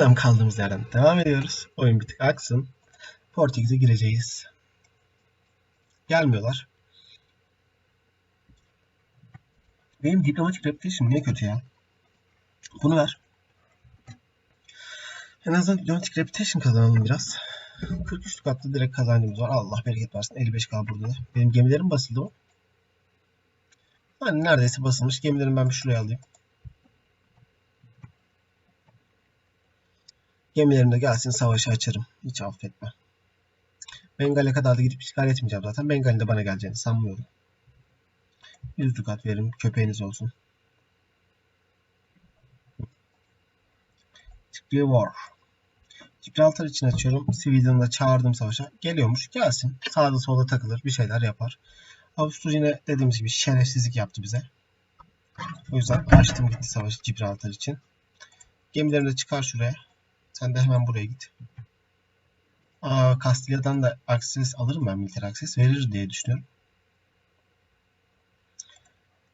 Selam kaldığımız yerden devam ediyoruz. Oyun bir tık aksın. Portekiz'e gireceğiz. Gelmiyorlar. Benim diplomatik reputation niye kötü ya? Bunu ver. En azından diplomatik reputation kazanalım biraz. 43 katlı direkt kazancımız var. Allah bereket versin. 55k burada da. Benim gemilerim basıldı mı? Hani neredeyse basılmış. Gemilerimi ben bir şuraya alayım. Gemilerim de gelsin savaşı açarım. Hiç affetme. Bengal'e kadar da gidip işgal etmeyeceğim zaten. Bengal'in de bana geleceğini sanmıyorum. 100 dukat verin. Köpeğiniz olsun. Tickliw War. Gibraltar için açıyorum. Sweden'ı da çağırdım savaşa. Geliyormuş. Gelsin. Sağda solda takılır. Bir şeyler yapar. Avusturya yine dediğimiz gibi şerefsizlik yaptı bize. O yüzden açtım gitti savaşı Gibraltar için. Gemilerimi de çıkar şuraya. Sen de hemen buraya git. Aa, Castilya'dan da akses alırım ben militer akses. Verir diye düşünüyorum.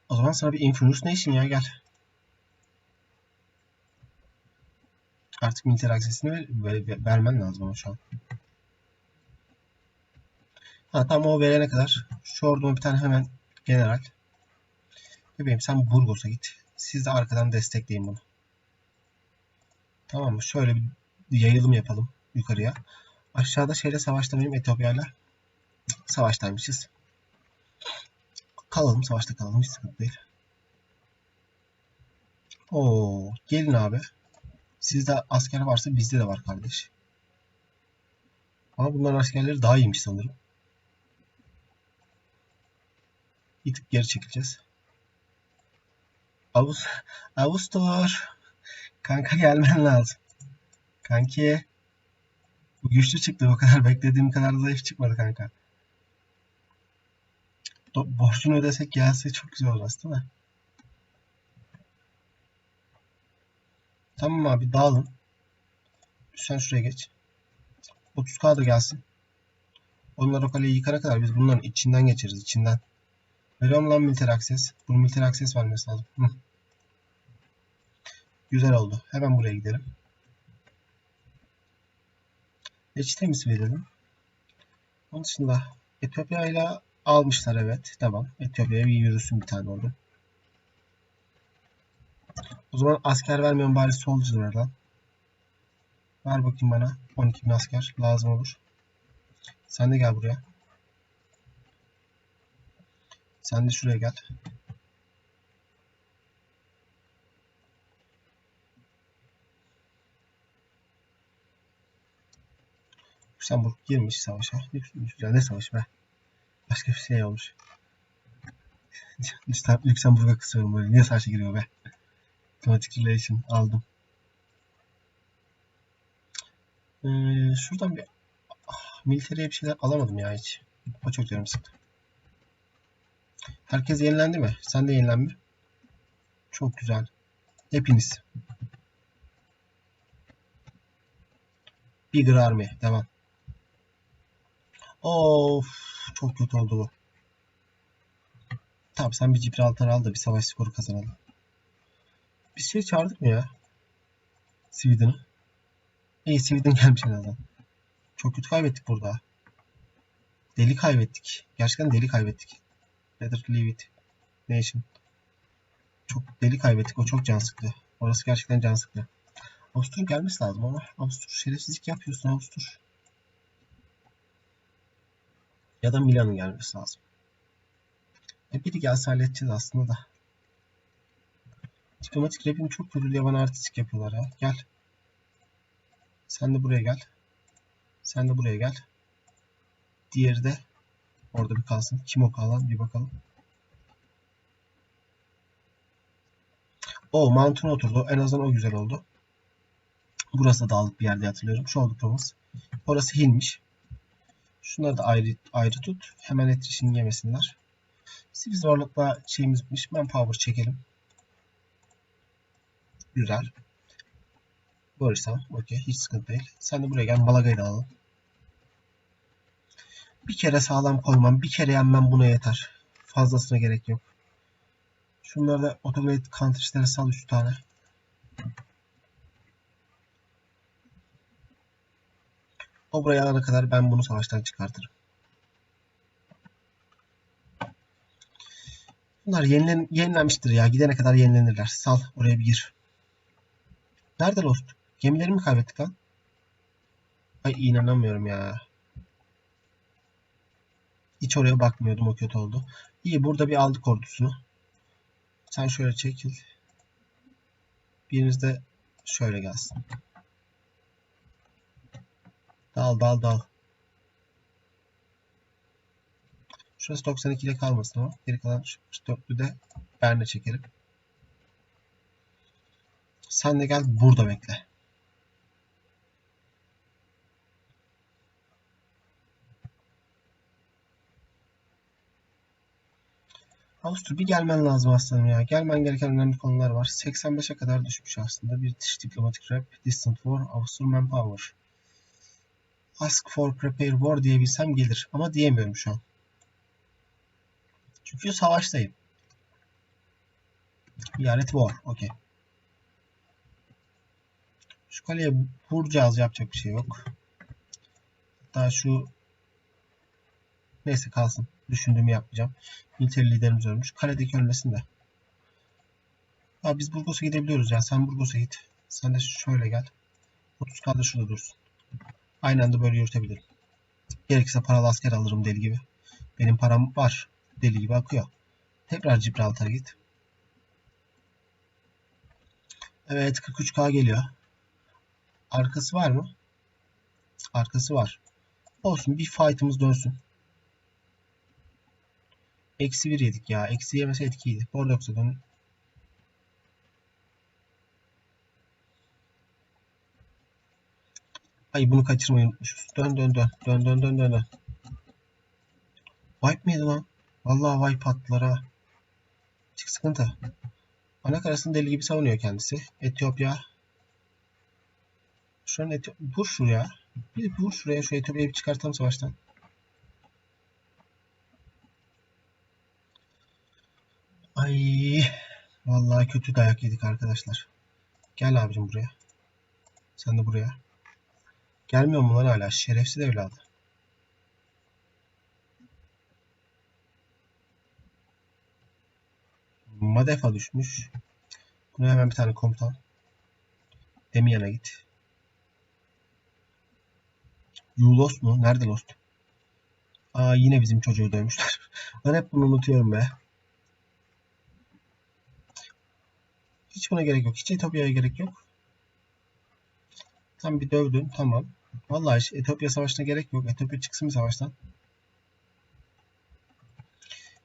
O zaman sana bir Influence Nation ya gel. Artık militer aksesini ver, ver- vermen lazım ama şu an. Ha tam o verene kadar şu orduma bir tane hemen general. Bebeğim sen Burgos'a git. Siz de arkadan destekleyin bunu. Tamam mı? Şöyle bir yayılım yapalım yukarıya. Aşağıda şeyle savaşta mıyım Etiyopya'yla? Savaştaymışız. Kalalım savaşta kalalım hiç sıkıntı değil. Oo, gelin abi. Sizde asker varsa bizde de var kardeş. Ama bunların askerleri daha iyiymiş sanırım. Bir tık geri çekileceğiz. Avus, Avustor. Kanka gelmen lazım. Kanki. Bu güçlü çıktı. O kadar beklediğim kadar zayıf çıkmadı kanka. Borcunu ödesek gelse çok güzel olur aslında. da. Tamam abi dağılın. Sen şuraya geç. 30k da gelsin. Onlar o kaleyi yıkana kadar biz bunların içinden geçeriz. içinden. Veriyorum lan militer akses. Bunun militer akses vermesi lazım. Hı. Güzel oldu. Hemen buraya gidelim. Reçete mi verelim? Onun dışında Etiyopya ile almışlar evet. Tamam. Etiyopya'ya bir yürüsün bir tane orada. O zaman asker vermiyorum bari soldier ver. Ver bakayım bana. 12 bin asker lazım olur. Sen de gel buraya. Sen de şuraya gel. Lüksemburg girmiş savaşa. Lüks- Ne savaşı be? Başka bir şey olmuş. Lüks- Lüksemburg'a kısıyorum böyle. Niye savaşa giriyor be? Diplomatic Relation aldım. Ee, şuradan bir ah, militariye bir şeyler alamadım ya hiç. O çok canım sıktı. Herkes yenilendi mi? Sen de yenilen? Çok güzel. Hepiniz. Bigger Army. Devam. Of. Çok kötü oldu bu. Tamam sen bir Gibraltar al da bir savaş skoru kazanalım. Biz şey çağırdık mı ya? Sweden'ı. İyi Sweden gelmiş en azından. Çok kötü kaybettik burada. Deli kaybettik. Gerçekten deli kaybettik. Better leave it. Nation. Çok deli kaybettik. O çok can sıktı. Orası gerçekten can sıktı. Avustur gelmesi lazım ama Avustur şerefsizlik yapıyorsun Avustur. Ya da Milan'ın gelmesi lazım. E biri gelse halledeceğiz aslında da. Diplomatik rapim çok kötü bana artistik yapıyorlar ya. Gel. Sen de buraya gel. Sen de buraya gel. Diğeri de orada bir kalsın. Kim o kalan bir bakalım. O Mountain oturdu. En azından o güzel oldu. Burası da dağlık bir yerde hatırlıyorum. Şu olduklarımız. Orası Hill'miş. Şunları da ayrı, ayrı tut. Hemen etrişini yemesinler. Sivil zorlukla şeyimiz bitmiş. Manpower çekelim. Güzel. Borisam. Okey. Hiç sıkıntı değil. Sen de buraya gel. Malaga'yı alalım. Bir kere sağlam koymam. Bir kere yenmem buna yeter. Fazlasına gerek yok. Şunları da automated counter sal 3 tane. O buraya alana kadar ben bunu savaştan çıkartırım. Bunlar yenilen, yenilenmiştir ya. Gidene kadar yenilenirler. Sal oraya bir gir. Nerede Lost? Gemileri mi kaybettik lan? Ay inanamıyorum ya. Hiç oraya bakmıyordum o kötü oldu. İyi burada bir aldık ordusunu. Sen şöyle çekil. Biriniz de şöyle gelsin. Dal dal dal. Şurası 92 ile kalmasın ama geri kalan dörtlü de Berne çekelim. Sen de gel burada bekle. Avustur bir gelmen lazım aslanım ya. Gelmen gereken önemli konular var. 85'e kadar düşmüş aslında. British Diplomatic Rep, Distant War, Avustur Manpower. Ask for Prepare War diyebilsem gelir. Ama diyemiyorum şu an. Çünkü savaştayım. Yaret War. Okey. Şu kaleye vuracağız. Yapacak bir şey yok. Hatta şu neyse kalsın. Düşündüğümü yapmayacağım. Military liderimiz ölmüş. Kaledeki ölmesin de. Ya biz Burgos'a gidebiliyoruz ya. Sen Burgos'a git. Sen de şöyle gel. 30 kaldı şurada dursun. Aynı anda böyle yürütebilirim. Gerekirse paralı asker alırım deli gibi. Benim param var. Deli gibi akıyor. Tekrar Gibraltar'a git. Evet 43k geliyor. Arkası var mı? Arkası var. Olsun bir fight'ımız dönsün. Eksi 1 yedik ya. Eksi yemeseydik iyiydi. Bordox'a dönün. Ay bunu kaçırmayı unutmuşuz. Dön dön dön. Dön dön dön dön. Wipe miydi lan? Vallahi wipe attılar ha. Çık sıkıntı. Ana karasını deli gibi savunuyor kendisi. Etiyopya. Şu an Etiyopya. Vur şuraya. Bir vur şuraya. Şu Etiyopya'yı bir çıkartalım savaştan. Ay. Vallahi kötü dayak yedik arkadaşlar. Gel abicim buraya. Sen de buraya. Gelmiyor mu lan hala? Şerefsiz evladı. Madefa düşmüş. Buna hemen bir tane komutan. Demiyan'a git. You lost mu? Nerede lost? Aa yine bizim çocuğu dövmüşler. ben hep bunu unutuyorum be. Hiç buna gerek yok. Hiç Etiyopya'ya gerek yok. Tam bir dövdün. Tamam. Vallahi hiç Etiyopya savaşına gerek yok. Etiyopya çıksın bir savaştan.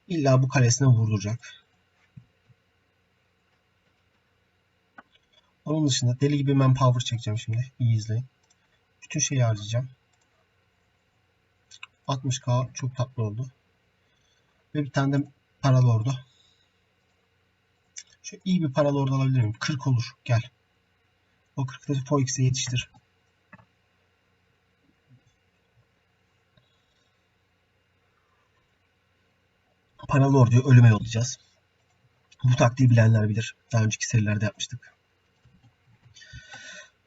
İlla bu kalesine vurduracak. Onun dışında deli gibi manpower çekeceğim şimdi. İyi izleyin. Bütün şeyi harcayacağım. 60k çok tatlı oldu. Ve bir tane de paralı ordu. Şu iyi bir paralı ordu alabilir miyim? 40 olur. Gel. O 40'ları Foix'e yetiştir. Paralı orduyu ölüme yollayacağız. Bu taktiği bilenler bilir. Daha önceki serilerde yapmıştık.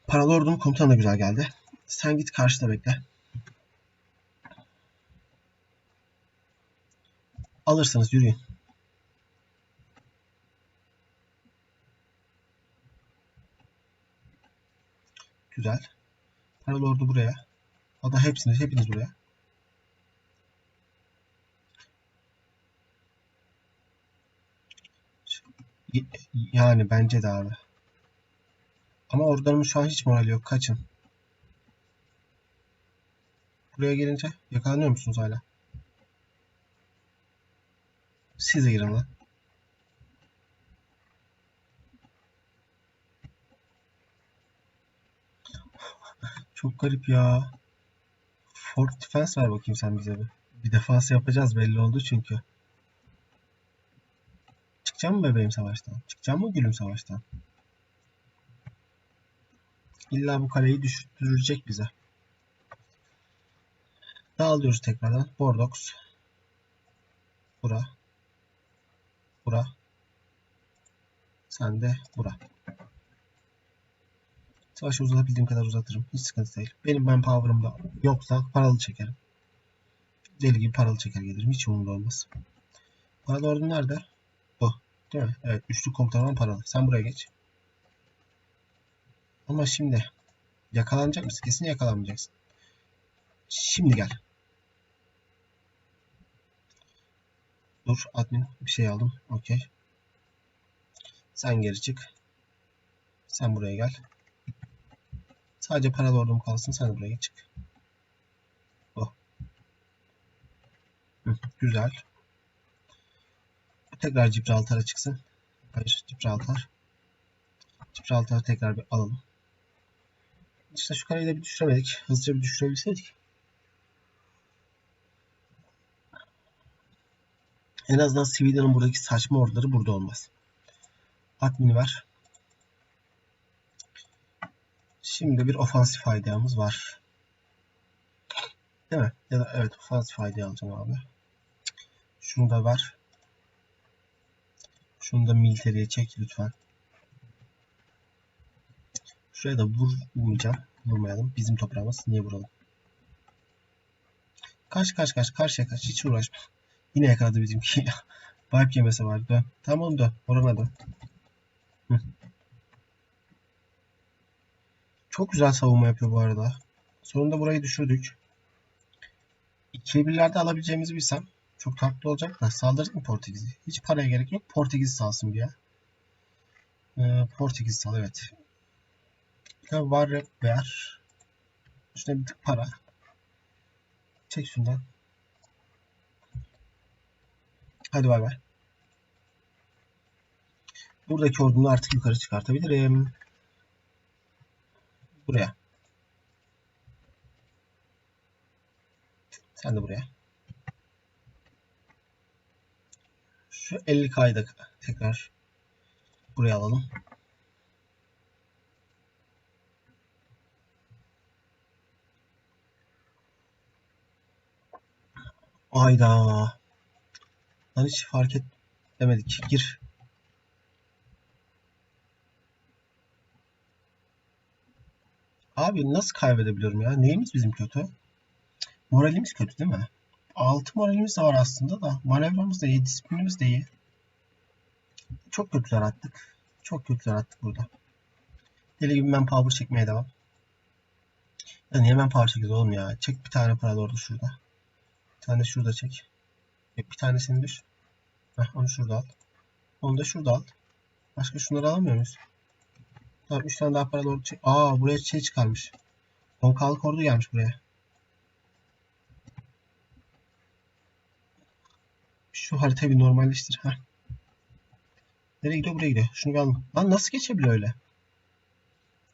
Paralı ordunun komutanı da güzel geldi. Sen git karşıda bekle. Alırsınız yürüyün. Güzel. Paralı ordu buraya. Hatta hepsiniz, hepiniz buraya. Yani bence de abi. Ama ordularımın şu an hiç morali yok. Kaçın. Buraya gelince yakalanıyor musunuz hala? Siz de girin lan. Çok garip ya. Fort Defense ver bakayım sen bize bir. Bir defans yapacağız belli oldu çünkü. Çıkacağım mı bebeğim savaştan? Çıkacağım mı gülüm savaştan? İlla bu kaleyi düşürecek bize. Dağılıyoruz tekrardan. Bordox. Bura. Bura. Sen de bura. Savaşı uzatabildiğim kadar uzatırım. Hiç sıkıntı değil. Benim manpower'ım da yoksa paralı çekerim. Deli gibi paralı çeker gelirim. Hiç umurumda olmaz. Paralı ordum nerede? Değil mi? Evet. Üçlü komutanım paralı. Sen buraya geç. Ama şimdi yakalanacak mısın? Kesin yakalanmayacaksın. Şimdi gel. Dur admin bir şey aldım. Okey. Sen geri çık. Sen buraya gel. Sadece paralı ordum kalsın. Sen buraya çık. Oh. Hı, güzel. Tekrar Gibraltar'a çıksın. Hayır Gibraltar. Gibraltar'ı tekrar bir alalım. İşte şu kareyi de bir düşüremedik. Hızlıca bir düşürebilseydik. En azından Sweden'ın buradaki saçma orduları burada olmaz. Admin'i ver. Şimdi bir ofansif faydamız var. Değil mi? Ya da evet ofansif fayda alacağım abi. Şunu da ver. Şunu da military'e çek lütfen. Şuraya da vur, vurmayacağım. Vurmayalım. Bizim toprağımız. Niye vuralım? Kaç kaç kaç. Karşıya kaç. Hiç uğraşma. Yine yakaladı bizimki. Vibe yemesi var. Dön. Tamam dön. Orana dön. Çok güzel savunma yapıyor bu arada. Sonunda burayı düşürdük. İkiye birlerde alabileceğimizi bilsem çok tatlı olacak da saldırdık mı Portekiz'i? Hiç paraya gerek yok. Portekiz salsın bir ya. Ee, Portekiz sal evet. De var rap ver. Üstüne bir tık para. Çek şundan. Hadi bay bay. Buradaki ordunu artık yukarı çıkartabilirim. Buraya. Sen de buraya. Şu 50K'yı da tekrar buraya alalım. Ayda. Lan hiç fark et demedik. Gir. Abi nasıl kaybedebiliyorum ya? Neyimiz bizim kötü? Moralimiz kötü değil mi? 6 moralimiz de var aslında da. Manevramız da iyi, disiplinimiz de iyi. Çok kötüler attık. Çok kötüler attık burada. Deli gibi manpower çekmeye devam. Ya niye manpower çekiyoruz oğlum ya? Çek bir tane paralı orada şurada. Bir tane şurada çek. Bir tanesini düş. Heh, onu şurada al. Onu da şurada al. Başka şunları alamıyor muyuz? Tamam 3 tane daha paralı ordu çek. Aa buraya şey çıkarmış. 10k'lık ordu gelmiş buraya. Şu haritayı bir normalleştir. Heh. Nereye gidiyor? Buraya gidiyor. Şunu bir alalım. Lan nasıl geçebiliyor öyle?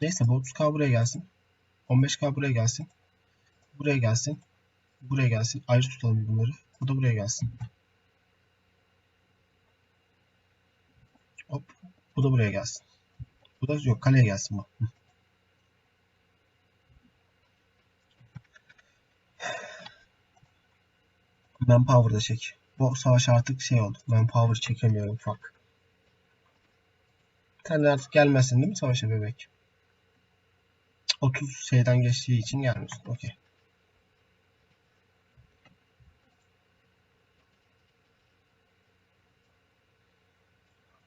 Neyse bu 30k buraya gelsin. 15k buraya gelsin. Buraya gelsin. Buraya gelsin. Ayrı tutalım bunları. Bu da buraya gelsin. Hop. Bu da buraya gelsin. Bu da yok. Kaleye gelsin bu. Hı. Manpower'da çek. Bu savaş artık şey oldu. Manpower çekemiyorum fuck. Sen de artık gelmezsin değil mi savaşa bebek? 30 şeyden geçtiği için gelmiyorsun. Okey.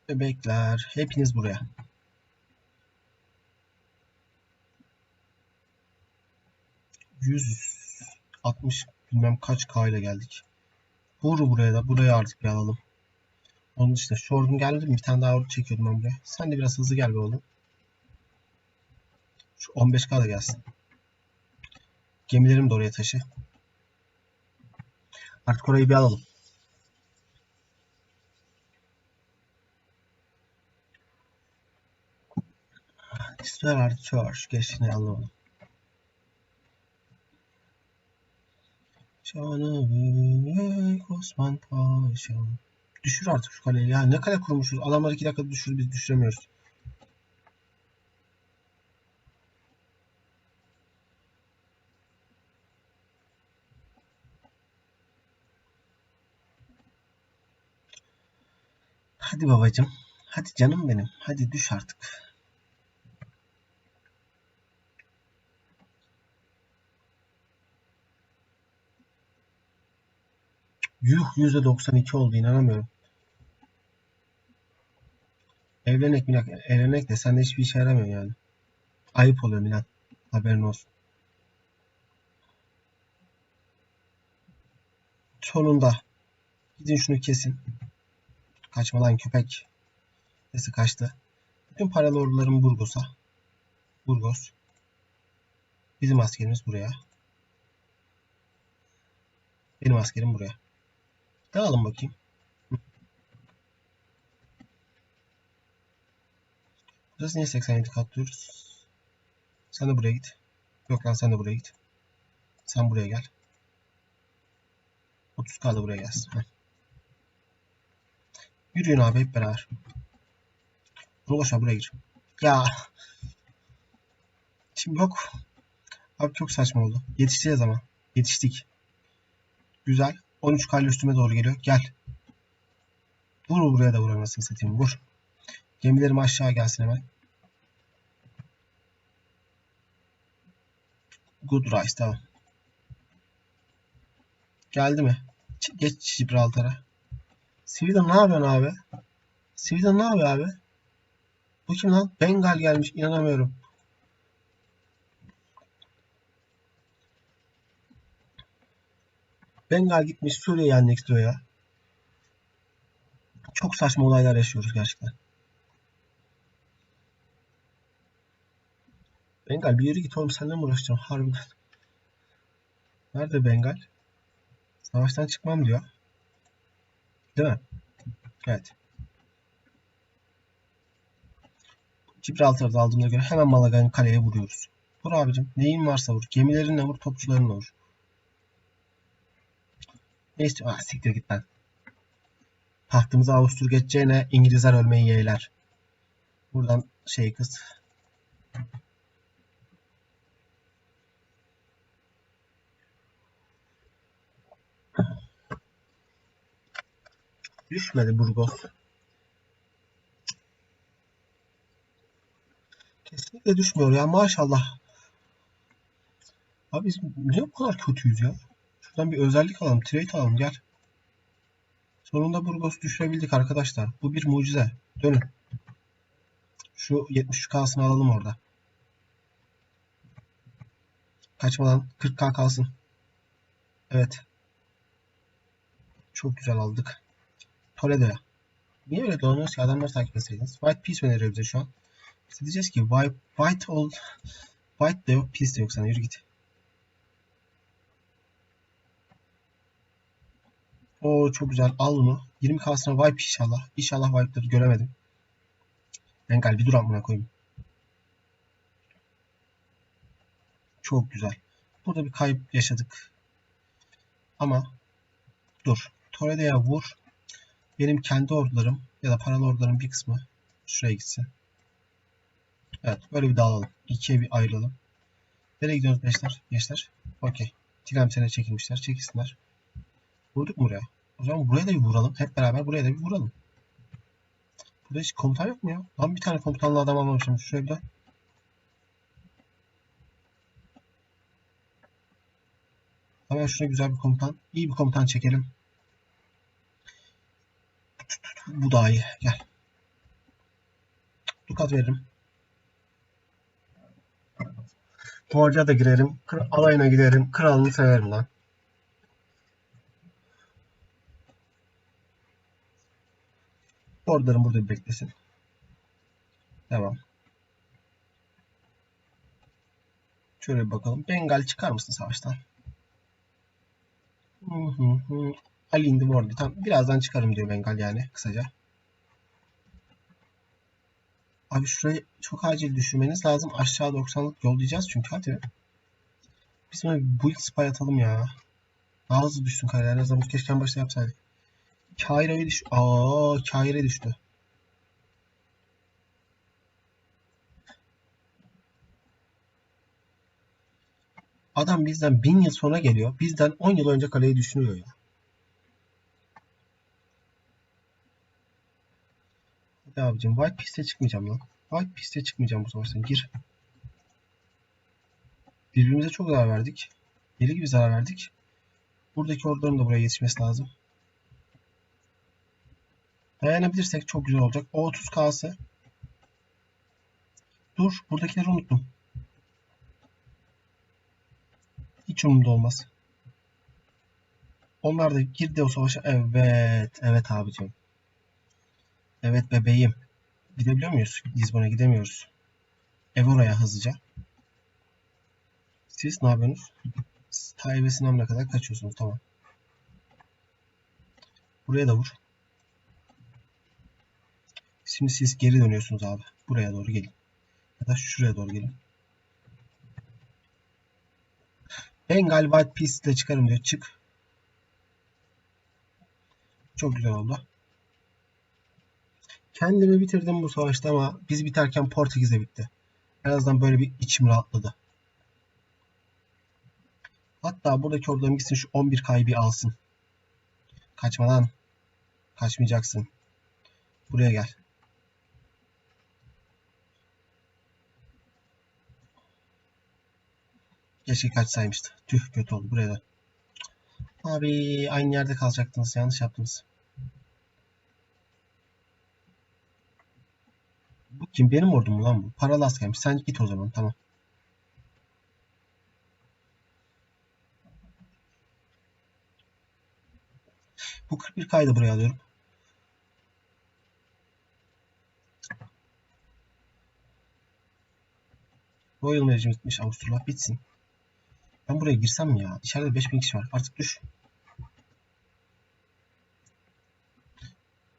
Bebekler. Hepiniz buraya. Yüz altmış bilmem kaç K ile geldik. Vur buraya da. Buraya artık bir alalım. Onun şu ordum geldi mi? Bir tane daha ordu çekiyordum ben buraya. Sen de biraz hızlı gel be oğlum. Şu 15K da gelsin. Gemilerimi de oraya taşı. Artık orayı bir alalım. İster artıyor. Geçtiğini anlamadım. Canı büyük Osman Paşa. Düşür artık şu kaleyi ya. Ne kale kurmuşuz? Adamlar iki dakikada düşür biz düşüremiyoruz. Hadi babacım. Hadi canım benim. Hadi düş artık. Yuh %92 oldu inanamıyorum. Evlenek Milan. Evlenek de sende hiçbir işe yaramıyor yani. Ayıp oluyor Milan. Haberin olsun. Sonunda. Gidin şunu kesin. Kaçma lan köpek. Neyse kaçtı. Bütün paralı ordularım Burgos'a. Burgos. Bizim askerimiz buraya. Benim askerim buraya. Dağılın bakayım. Burası niye 87 katlıyoruz? Sen de buraya git. Yok lan sen de buraya git. Sen buraya gel. 30k da buraya gelsin. Heh. Yürüyün abi hep beraber. Rolaşa buraya gir. Ya. Şimdi yok. Abi çok saçma oldu. Yetişeceğiz ama. Yetiştik. Güzel. 13 kale üstüme doğru geliyor. Gel. Vur buraya da vuramazsın satayım. Vur. Gemilerim aşağı gelsin hemen. Good Rice tamam. Geldi mi? Geç Gibraltar'a. Sweden ne yapıyorsun abi? Sweden ne yapıyor abi? Bu kim lan? Bengal gelmiş. inanamıyorum. Bengal gitmiş Suriye'yi yenmek istiyor ya. Çok saçma olaylar yaşıyoruz gerçekten. Bengal bir yere git oğlum seninle mi uğraşacağım harbiden. Nerede Bengal? Savaştan çıkmam diyor. Değil mi? Evet. Gibraltar'da aldığına göre hemen Malaga'nın kaleye vuruyoruz. Vur abicim. Neyin varsa vur. Gemilerinle vur, topçularınla vur. Ne istiyor? Ah siktir git lan. Tahtımıza Avustur geçeceğine İngilizler ölmeyi yeğler. Buradan şey kız. Düşmedi Burgos. Kesinlikle düşmüyor ya maşallah. Abi biz niye bu kadar kötüyüz ya? Şuradan bir özellik alalım. Trade alalım gel. Sonunda Burgos düşürebildik arkadaşlar. Bu bir mucize. Dönün. Şu 73K'sını alalım orada. Kaçmadan 40K kalsın. Evet. Çok güzel aldık. Toledo'ya. Niye öyle dolanıyoruz ki? Adamları takip etseydiniz. White Peace öneriyor bize şu an. Biz diyeceğiz ki White, white ol White de yok, Peace de yok sana. Yürü git. Oo çok güzel. Al bunu. 20K'sına wipe inşallah. İnşallah wipe'ları göremedim. Bengal bir dur amına koyayım. Çok güzel. Burada bir kayıp yaşadık. Ama dur. Toledo'ya vur. Benim kendi ordularım ya da paralı ordularım bir kısmı şuraya gitsin. Evet. Böyle bir dağılalım. İkiye bir ayrılalım. Nereye gidiyoruz gençler? Gençler. Okey. Tilemsen'e çekilmişler. Çekilsinler. Vurduk mu buraya? O zaman buraya da bir vuralım. Hep beraber buraya da bir vuralım. Burada hiç komutan yok mu ya? Lan bir tane komutanlı adam almamışım. Şuraya bir dön. Hemen şuraya güzel bir komutan. iyi bir komutan çekelim. Bu daha iyi. Gel. Dukat veririm. Borca da girerim. Alayına giderim. Kralını severim lan. Ordularım burada bir beklesin. Devam. Şöyle bir bakalım. Bengal çıkar mısın savaştan? Hı hı. Ali indi bu. Tam birazdan çıkarım diyor Bengal yani kısaca. Abi şurayı çok acil düşürmeniz lazım. Aşağı 90'lık yollayacağız çünkü hadi. Biz böyle build spy atalım ya. Daha hızlı düşsün. En azından bu keşke başta yapsaydık. Kaira'ya düş... Aa, Kaira'ya düştü. Adam bizden bin yıl sonra geliyor. Bizden 10 yıl önce kaleyi düşünüyor ya. Hadi abicim White Peace'e çıkmayacağım lan. White Peace'e çıkmayacağım bu savaştan. Gir. Birbirimize çok zarar verdik. Deli gibi zarar verdik. Buradaki orduların da buraya yetişmesi lazım. Dayanabilirsek çok güzel olacak. O 30K'sı. Dur. Buradakileri unuttum. Hiç umurumda olmaz. Onlar da girdi o savaşa. Evet. Evet abicim. Evet bebeğim. Gidebiliyor muyuz? Lisbon'a gidemiyoruz. Ev oraya hızlıca. Siz ne yapıyorsunuz? Tayyip Sinam'la kadar kaçıyorsunuz. Tamam. Buraya da vur. Şimdi siz geri dönüyorsunuz abi. Buraya doğru gelin. Ya da şuraya doğru gelin. Bengal White Peace ile çıkarım diyor. Çık. Çok güzel oldu. Kendimi bitirdim bu savaşta ama biz biterken Portekiz'de bitti. En azından böyle bir içim rahatladı. Hatta buradaki ordularım gitsin şu 11 kaybı alsın. Kaçmadan. Kaçmayacaksın. Buraya gel. Keşke kaçsaymıştı. Tüh kötü oldu. Buraya da. Abi aynı yerde kalacaktınız. Yanlış yaptınız. Bu kim? Benim ordum mu lan bu? Paralı askermiş. Sen git o zaman. Tamam. Bu 41 kaydı buraya alıyorum. Royal Marriage bitmiş Avusturya. Bitsin. Ben buraya girsem ya? İçeride 5000 kişi var. Artık düş.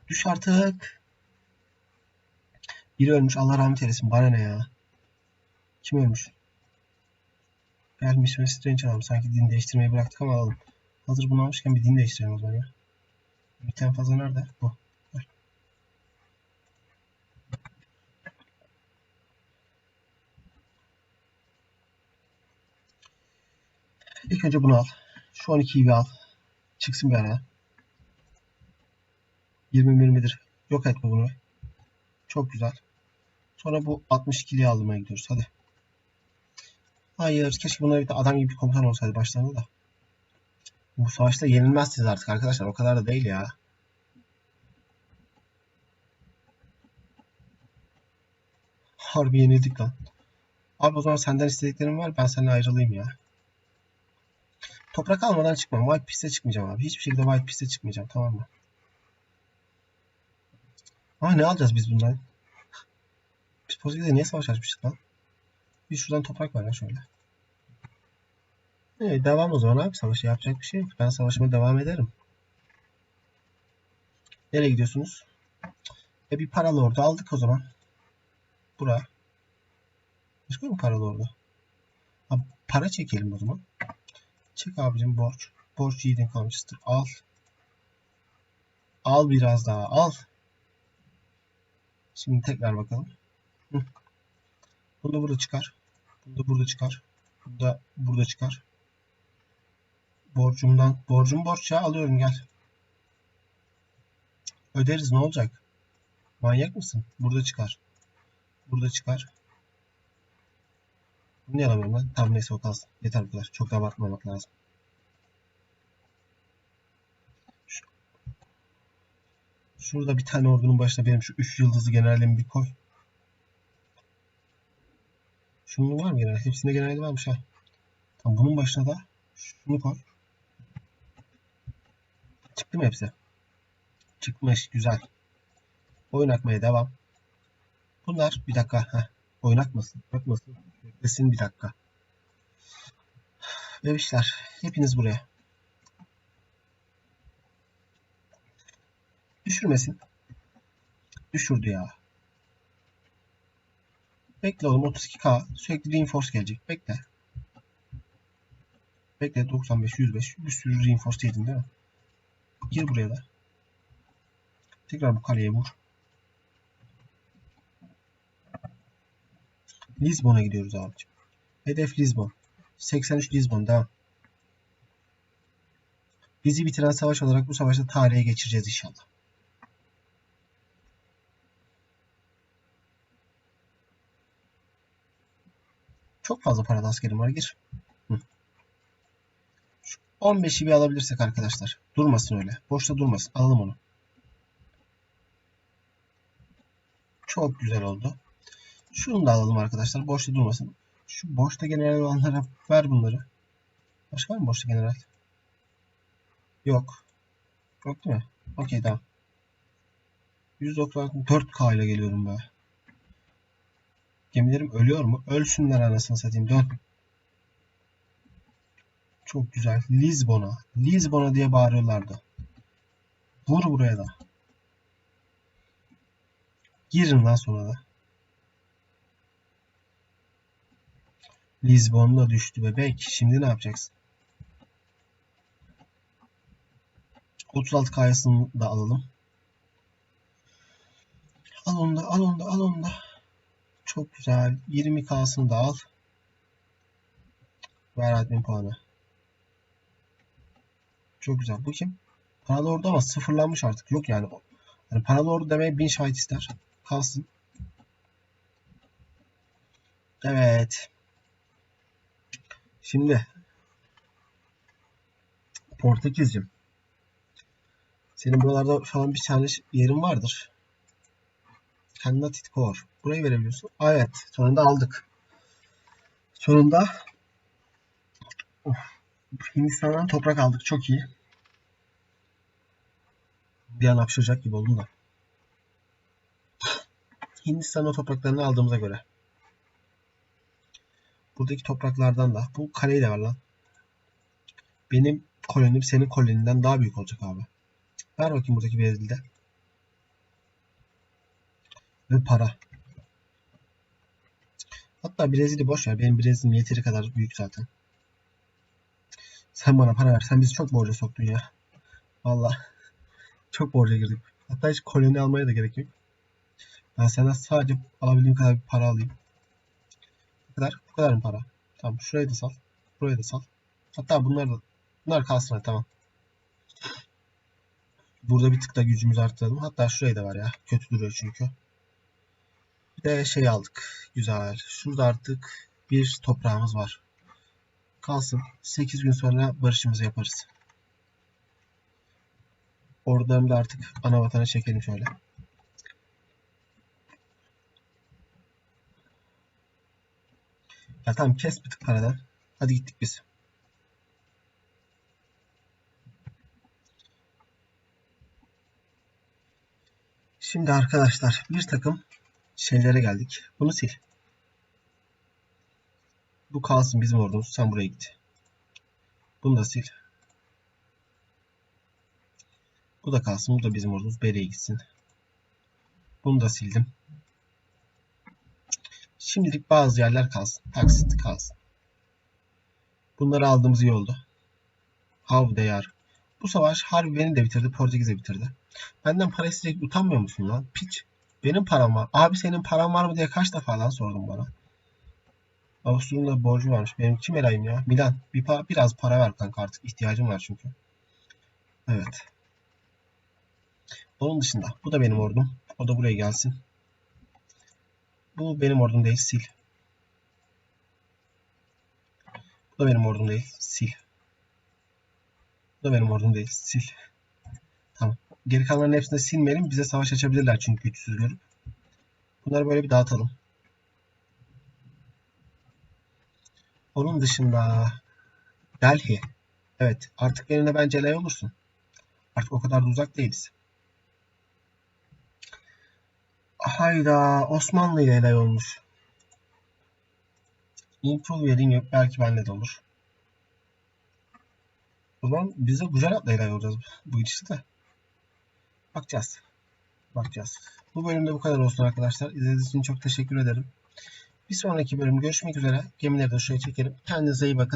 Düş artık. Biri ölmüş. Allah rahmet eylesin. Bana ne ya? Kim ölmüş? Gelmiş ve Strange alalım. Sanki din değiştirmeyi bıraktık ama alalım. Hazır bunu almışken bir din değiştirelim o zaman ya. Bir tane fazla nerede? Bu. Gel. İlk önce bunu al. Şu 12'yi bir al. Çıksın bir araya. 20-20'dir. Yok etme bunu. Çok güzel. Sonra bu 62'liği almaya gidiyoruz. Hadi. Hayır. Keşke bunlara bir de adam gibi bir komutan olsaydı başlarında da. Bu savaşta yenilmezsiniz artık arkadaşlar. O kadar da değil ya. Harbi yenildik lan. Abi o zaman senden istediklerim var. Ben seninle ayrılayım ya. Toprak almadan çıkmam. White Piece'e çıkmayacağım abi. Hiçbir şekilde White Piece'e çıkmayacağım. Tamam mı? Ama ne alacağız biz bundan? Biz Portekiz'de niye savaş açmıştık lan? Bir şuradan toprak var ya şöyle. Evet, devam o zaman abi. Savaşı yapacak bir şey yok. Ben savaşıma devam ederim. Nereye gidiyorsunuz? E bir paralı ordu aldık o zaman. Bura. Başka mı paralı ordu? Abi, para çekelim o zaman. Çek abicim borç. Borç yiğidin kamçısıdır. Al. Al biraz daha. Al. Şimdi tekrar bakalım. Hı. Bunu da burada çıkar. Bunu da burada çıkar. Bunu da burada çıkar. Borcumdan. Borcum borç ya. Alıyorum gel. Öderiz ne olacak? Manyak mısın? Burada çıkar. Burada çıkar. Bunu niye alamıyorum lan? Tamam neyse o kalsın. Yeter bu kadar. Çok da abartmamak lazım. Şu- Şurada bir tane ordunun başına benim şu 3 yıldızlı generalimi bir koy. Şunun var mı general? Hepsinde generali varmış ha. Tamam bunun başına da şunu koy. Çıktı mı hepsi? Çıkmış. Güzel. Oyun akmaya devam. Bunlar bir dakika. Heh. Oyun akmasın. Akmasın. Beklesin bir dakika. Bebişler. Hepiniz buraya. Düşürmesin. Düşürdü ya. Bekle oğlum 32k. Sürekli reinforce gelecek. Bekle. Bekle 95, 105. Bir sürü reinforce yedin değil mi? Gir buraya da. Tekrar bu kaleye vur. Lisbon'a gidiyoruz abicim. Hedef Lisbon. 83 Lisbon devam. Bizi bitiren savaş olarak bu savaşta tarihe geçireceğiz inşallah. Çok fazla paralı askerim var. Gir. Hı. Şu 15'i bir alabilirsek arkadaşlar. Durmasın öyle. Boşta durmasın. Alalım onu. Çok güzel oldu. Şunu da alalım arkadaşlar. Boşta durmasın. Şu boşta general olanlara ver bunları. Başka var mı boşta general? Yok. Yok değil mi? Okey tamam. 194k ile geliyorum be. Gemilerim ölüyor mu? Ölsünler anasını satayım. Dön. Çok güzel. Lisbon'a. Lisbon'a diye bağırıyorlardı. Vur buraya da. Girin lan sonra da. Lisbon'da düştü bebek. Şimdi ne yapacaksın? 36 kayasını da alalım. Al onu da, al onu da, al onu da. Çok güzel. 20K'sını da al. Ver admin puanı. Çok güzel. Bu kim? Paralı ordu ama sıfırlanmış artık. Yok yani. yani paralı ordu demeye bin şahit ister. Kalsın. Evet. Şimdi Portekizcim. Senin buralarda falan bir tane yerin vardır. Cannot it core. Burayı verebiliyorsun. Evet. Sonunda aldık. Sonunda of, Hindistan'dan toprak aldık. Çok iyi. Bir an hapşıracak gibi oldum da. Hindistan'ın topraklarını aldığımıza göre. Buradaki topraklardan da. Bu kareyi de ver lan. Benim kolonim senin koloninden daha büyük olacak abi. Ver bakayım buradaki Brezil'de. Ve para. Hatta Brezilya boş ver. Benim Brezilya'm yeteri kadar büyük zaten. Sen bana para ver. Sen bizi çok borca soktun ya. Valla. Çok borca girdik. Hatta hiç koloni almaya da gerek yok. Ben senden sadece alabildiğim kadar bir para alayım. Kadar. Bu kadar mı para? Tamam. Şurayı da sal. Burayı da sal. Hatta bunlar da bunlar kalsın hadi tamam. Burada bir tık da gücümüzü arttıralım. Hatta şurayı da var ya. Kötü duruyor çünkü. Bir de şey aldık. Güzel. Şurada artık bir toprağımız var. Kalsın. 8 gün sonra barışımızı yaparız. Oradan da artık ana vatana çekelim şöyle. Ya tamam kes bir tık paradan. Hadi gittik biz. Şimdi arkadaşlar bir takım şeylere geldik. Bunu sil. Bu kalsın bizim ordumuz. Sen buraya git. Bunu da sil. Bu da kalsın. Bu da bizim ordumuz. Bere'ye gitsin. Bunu da sildim. Şimdilik bazı yerler kalsın. Taksit kalsın. Bunları aldığımız iyi oldu. They are. Bu savaş harbi beni de bitirdi. Portekiz'e bitirdi. Benden para isteyecek utanmıyor musun lan? Piç. Benim param var. Abi senin paran var mı diye kaç defa lan sordun bana. Avusturya'nın borcu varmış. Benim kim elayım ya? Milan. Bir pa biraz para ver kanka artık. ihtiyacım var çünkü. Evet. Onun dışında. Bu da benim ordum. O da buraya gelsin. Bu benim ordum değil. Sil. Bu da benim ordum değil. Sil. Bu da benim ordum değil. Sil. Tamam. Geri kalanların hepsini silmeyelim. Bize savaş açabilirler çünkü güçsüz görüp. Bunları böyle bir dağıtalım. Onun dışında Delhi. Evet. Artık benimle bence elay olursun. Artık o kadar da uzak değiliz. Hayda. Osmanlı ile elay olmuş. Improve vereyim yok. Belki benimle de olur. O zaman biz de Gujarat'la elay olacağız bu gidişte de. Bakacağız. Bakacağız. Bu bölümde bu kadar olsun arkadaşlar. İzlediğiniz için çok teşekkür ederim. Bir sonraki bölüm görüşmek üzere. Gemileri de şuraya çekelim. Kendinize iyi bakın.